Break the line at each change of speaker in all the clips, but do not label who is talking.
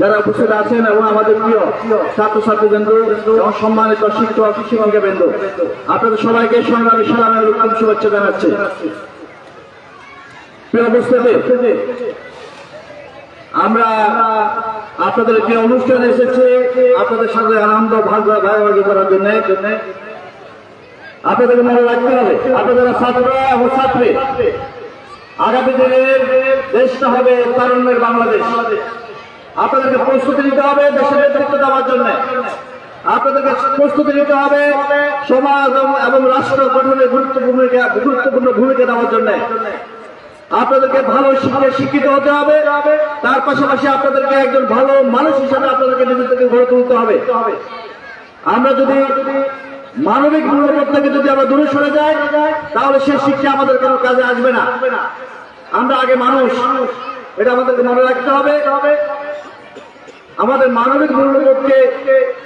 যারা উপস্থিত আছেন এবং আমাদের প্রিয় ছাত্রছাত্রী বৃন্দ এবং সম্মানিত শিক্ষক শিক্ষিকা বৃন্দ আপনাদের সবাইকে সংগ্রামী সালামের উত্তম শুভেচ্ছা জানাচ্ছি। আমরা আপনাদের একটি অনুষ্ঠানে এসেছে। আপনাদের সাথে আনন্দ ভাগ ভাগাভাগি করার জন্য। আপনাদেরকে মনে রাখতে হবে, আপনাদের ছাত্র এবং ছাত্রী আগামী দিনের দেশটা হবে তারুণ্যের বাংলাদেশ। আপনাদেরকে প্রস্তুতি নিতে হবে দেশের নেতৃত্ব দেওয়ার জন্য। আপনাদেরকে প্রস্তুতি নিতে হবে সমাজ এবং- রাষ্ট্র গঠনে গুরুত্বপূর্ণ গুরুত্বপূর্ণ ভূমিকা দেওয়ার জন্য। আপনাদেরকে ভালো শিক্ষা শিক্ষিত হতে হবে। তার পাশাপাশি আপনাদেরকে একজন ভালো মানুষ হিসাবে আপনাদেরকে নিজেদেরকে গড়ে তুলতে হবে। আমরা যদি মানবিক মূল্যবোধ থেকে যদি আমরা দূরে সরে যাই তাহলে সে শিক্ষা আমাদের কোনো কাজে আসবে না। আমরা আগে মানুষ। এটা আমাদেরকে মনে রাখতে হবে। আমাদের মানবিক মূল্যবোধকে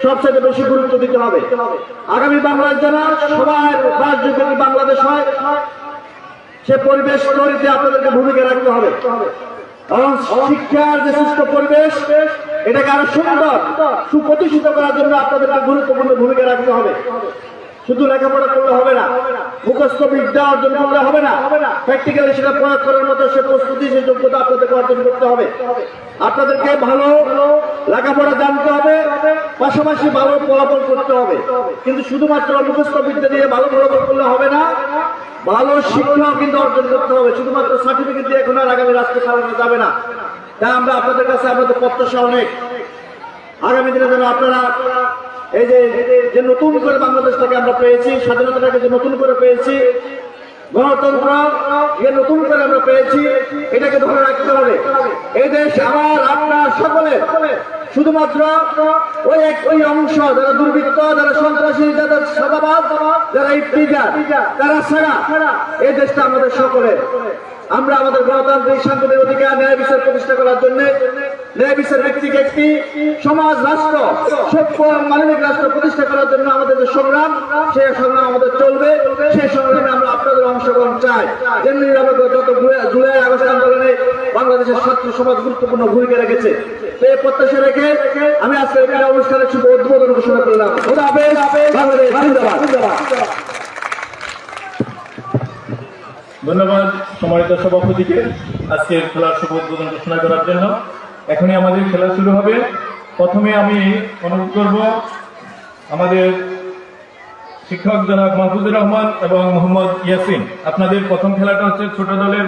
সবচেয়ে বেশি গুরুত্ব দিতে হবে। আগামী বাংলাদেশ যেন সবার রাজযোগ্য বাংলাদেশ হয়, সে পরিবেশ তৈরিতে আপনাদেরকে ভূমিকা রাখতে হবে। এবং শিক্ষার যে সুস্থ পরিবেশ এটাকে আরও সুন্দর, সুপ্রতিষ্ঠিত করার জন্য আপনাদেরকে গুরুত্বপূর্ণ ভূমিকা রাখতে হবে। শুধু লেখাপড়া করলে হবে না, মুখস্থ বিদ্যা অর্জন করলে হবে না প্র্যাকটিক্যালি সেটা প্রয়োগ করার মতো সে প্রস্তুতি, সে যোগ্যতা আপনাদেরকে অর্জন করতে হবে। আপনাদেরকে ভালো লেখাপড়া জানতে হবে, পাশাপাশি ভালো ফলাফল করতে হবে। কিন্তু শুধুমাত্র মুখস্থ বিদ্যা দিয়ে ভালো ফলাফল করলে হবে না, ভালো শিক্ষাও কিন্তু অর্জন করতে হবে। শুধুমাত্র সার্টিফিকেট দিয়ে এখন আর আগামী রাষ্ট্র চালানো যাবে না। তাই আমরা আপনাদের কাছে আমাদের প্রত্যাশা অনেক। আগামী দিনে যেন আপনারা এই যে যে নতুন করে বাংলাদেশটাকে আমরা পেয়েছি, স্বাধীনতাটাকে যে নতুন করে পেয়েছি, গণতন্ত্র যে নতুন করে আমরা পেয়েছি, এটাকে ধরে রাখতে হবে। এই দেশ আমার, আপনার সকলে শুধুমাত্র ওই এক ওই অংশ, যারা দুর্বৃত্ত, যারা সন্ত্রাসী যারা সাদাবাদ, যারা ইফতিজার, তারা ছাড়া এই দেশটা আমাদের সকলের। আমরা আমাদের গণতান্ত্রিক শান্তির অধিকার ন্যায় বিচার প্রতিষ্ঠা করার জন্য ন্যায় বিচার ভিত্তিক একটি সমাজ রাষ্ট্র, সভ্য মানবিক রাষ্ট্র প্রতিষ্ঠা করার জন্য আমাদের যে সংগ্রাম, সেই সংগ্রাম আমাদের চলবে। সেই সংগ্রামে আমরা আপনাদের অংশগ্রহণ চাই। যেমনি গত জুলাই- আগস্ট আন্দোলনে বাংলাদেশের ছাত্র সমাজ গুরুত্বপূর্ণ ভূমিকা রেখেছে। এই প্রত্যাশা রেখে আমি আজকে এই অনুষ্ঠানের শুভ উদ্বোধন ঘোষণা করলাম। বাংলাদেশ
ধন্যবাদ সম্মানিত সভাপতিকে। আজকের খেলার শুভ উদ্বোধন ঘোষণা করার জন্য। এখনই আমাদের খেলা শুরু হবে। প্রথমে আমি অনুরোধ করব আমাদের শিক্ষক জনাব মাহফুজুর রহমান এবং মোহাম্মদ ইয়াসিন, আপনাদের প্রথম খেলাটা হচ্ছে ছোট দলের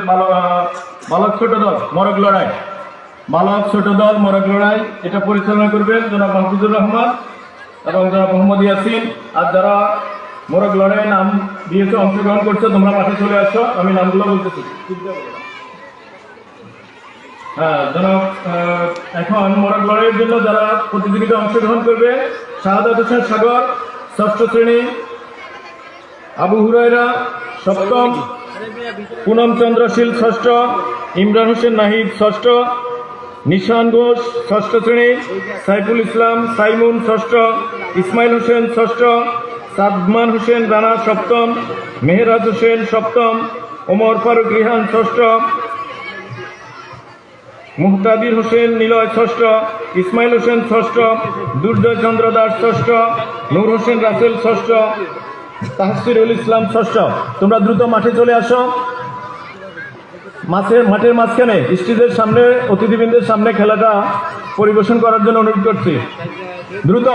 বালক ছোট দল মরক লড়াই। বালক ছোট দল মরক লড়াই, এটা পরিচালনা করবেন জনাব মাহফুজুর রহমান এবং জনাব মোহাম্মদ ইয়াসিন। আর যারা মোরগ লড়াই নাম দিয়েছে অংশগ্রহণ করছে, তোমরা মাঠে চলে আসো আমি নামগুলো বলতেছি। হ্যাঁ এখন মোরগ লড়াইয়ের জন্য যারা প্রতিযোগিতায় অংশগ্রহণ করবে, শাহাদাত হোসেন সাগর, ষষ্ঠ শ্রেণি, আবু হুরায়রা, সপ্তম, পুনম চন্দ্রশীল ষষ্ঠ, ইমরান হোসেন নাহিদ, ষষ্ঠ, নিশান ঘোষ, ষষ্ঠ শ্রেণি, সাইফুল ইসলাম, সাইমুন, ষষ্ঠ, ইসমাইল হোসেন, ষষ্ঠ সাদমান হোসেন রানা সপ্তম, মেহরাজ হোসেন সপ্তম, ওমর ফারুক রিহান ষষ্ঠ, মুহতাদির হোসেন নিলয় ষষ্ঠ, ইসমাইল হোসেন ষষ্ঠ, দুর্জয় চন্দ্র দাস ষষ্ঠ, নূর হোসেন রাসেল ষষ্ঠ তাহসিরুল ইসলাম ষষ্ঠ। তোমরা দ্রুত মাঠে চলে আসো। মাঠের মাঠের মাঝখানে, স্টেজের সামনে, অতিথিবৃন্দের সামনে খেলাটা পরিবেশন করার জন্য অনুরোধ করছি। দ্রুত।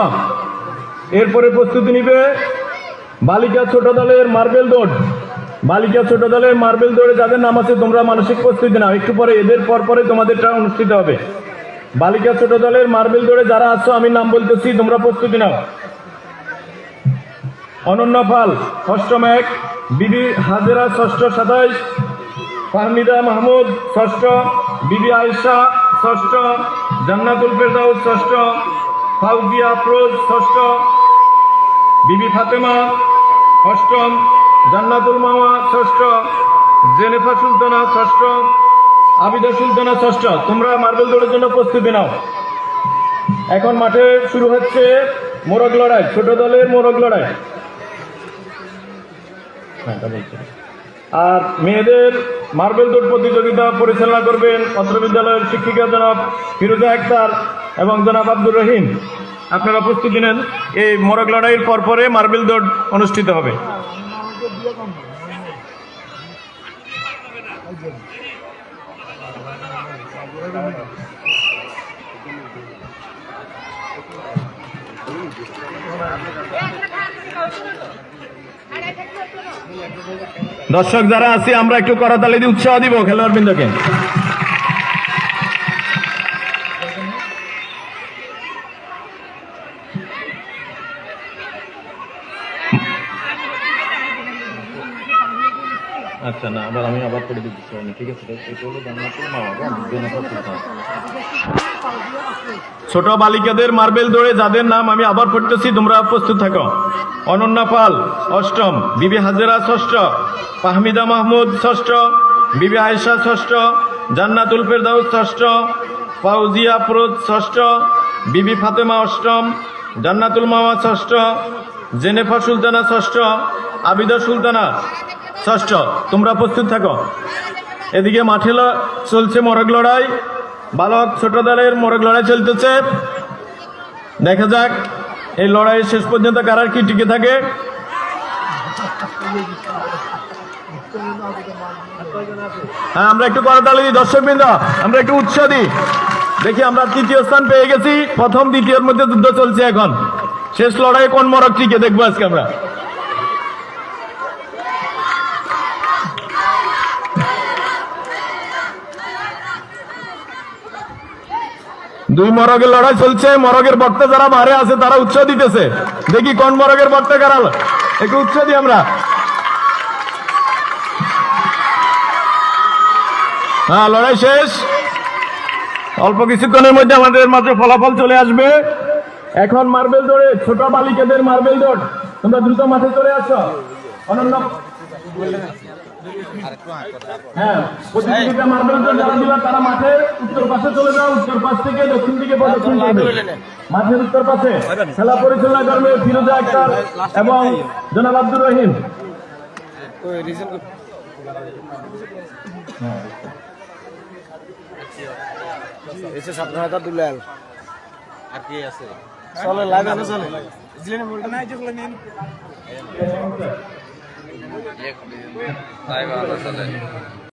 এরপরে প্রস্তুতি নিবে বালিকা ছোট দলের মার্বেল দৌড়। বালিকা ছোট দলের মার্বেল দৌড়ে যাদের নাম আছে, তোমরা মানসিক প্রস্তুতি নাও। একটু পরে এদের পর পরে তোমাদেরটা অনুষ্ঠিত হবে। বালিকা ছোট দলের মার্বেল দৌড়ে যারা আছো, আমি নাম বলতেছি, তোমরা প্রস্তুতি নাও। অনন্য পাল, অষ্টম এক, বিবি হাজেরা, ষষ্ঠ সাতাইশ, ফাহমিদা মাহমুদ, ষষ্ঠ, বিবি আয়েশা, ষষ্ঠ, জান্নাতুল ফেরদাউস, ষষ্ঠ, ফাউজিয়া আফরোজ, ষষ্ঠ বিবি ফাতেমা, অষ্টম, জান্নাতুল মামা, ষষ্ঠ জেনেফা সুলতানা, ষষ্ঠ, আবিদা সুলতানা, ষষ্ঠ। তোমরা মার্বেল দৌড়ের জন্য প্রস্তুতি নাও। এখন মাঠে শুরু হচ্ছে মোরগ লড়াই, ছোট দলের মোরগ লড়াই। হ্যাঁ। আর মেয়েদের মার্বেল দৌড় প্রতিযোগিতা পরিচালনা করবেন অত্র বিদ্যালয়ের শিক্ষিকা জনাব ফিরোজা আক্তার এবং জনাব আব্দুর রহিম। আপনারা প্রস্তুতি নেন। এই মোরগ লড়াইয়ের পরপরে মার্বেল দৌড় অনুষ্ঠিত হবে। দর্শক যারা আছি, আমরা একটু করতালি দিয়ে উৎসাহ দিব খেলোয়াড় বৃন্দকে আচ্ছা না, আবার আমি আবার করে দিচ্ছি ঠিক আছে হলো জান্নাতুল ছোট বালিকাদের মার্বেল দৌড়ে যাদের নাম আমি আবার পড়তেছি, তোমরা প্রস্তুত থাকো। অনন্যা পাল, অষ্টম, বিবি হাজেরা ষষ্ঠ, ফাহমিদা মাহমুদ ষষ্ঠ, বিবি আয়েশা ষষ্ঠ, জান্নাতুল ফেরদাউস ষষ্ঠ, ফাউজিয়া ফরোজ ষষ্ঠ, বিবি ফাতেমা অষ্টম, জান্নাতুল মামা ষষ্ঠ, জেনেফা সুলতানা ষষ্ঠ, আবিদা সুলতানা ষষ্ঠ, তোমরা প্রস্তুত থাকো। এদিকে মাঠে চলছে মরগ লড়াই। বালক ছোট দলের মরগ লড়াই চলতেছে। দেখা যাক, এই লড়াই শেষ পর্যন্ত কারার কি টিকে থাকে। হ্যাঁ আমরা একটু করতালি দিই দর্শক বৃন্দ আমরা একটু উৎসাহ দিই। দেখি আমরা তৃতীয় স্থান পেয়ে গেছি। প্রথম, দ্বিতীয়র মধ্যে যুদ্ধ চলছে এখন। শেষ লড়াই কোন মরক টিকে দেখব আজকে আমরা। দুই মরগের লড়াই চলছে, মরগের বক্তা যারা মারে আছে, তারা উৎসাহ দিতেছে। দেখি কোন মরগের বক্তা কারাল। একটু উৎসাহ দিই আমরা। হ্যাঁ লড়াই শেষ। অল্প কিছুক্ষণের মধ্যে আমাদের মাঝে ফলাফল চলে আসবে। এখন মার্বেল দৌড়ে, ছোট বালিকাদের মার্বেল দৌড়। তোমরা দ্রুত মাঠে চলে আসো। অনন্য হ্যাঁ প্রতিযোগিতা মার্বেল যারা দিবা তারা মাঠে উত্তর পাশে চলে যাও উত্তর পাশ থেকে দক্ষিণ দিকে প্রদক্ষিণ করবে মাঠের উত্তর পাশে খেলা পরিচালনা করবে ফিরোজা আক্তার এবং জনাব আব্দুর রহিম।
এসে দুলাল।
আর কি আছে?
চলে লাইভ আছে চলে।
তাই ভালো চলে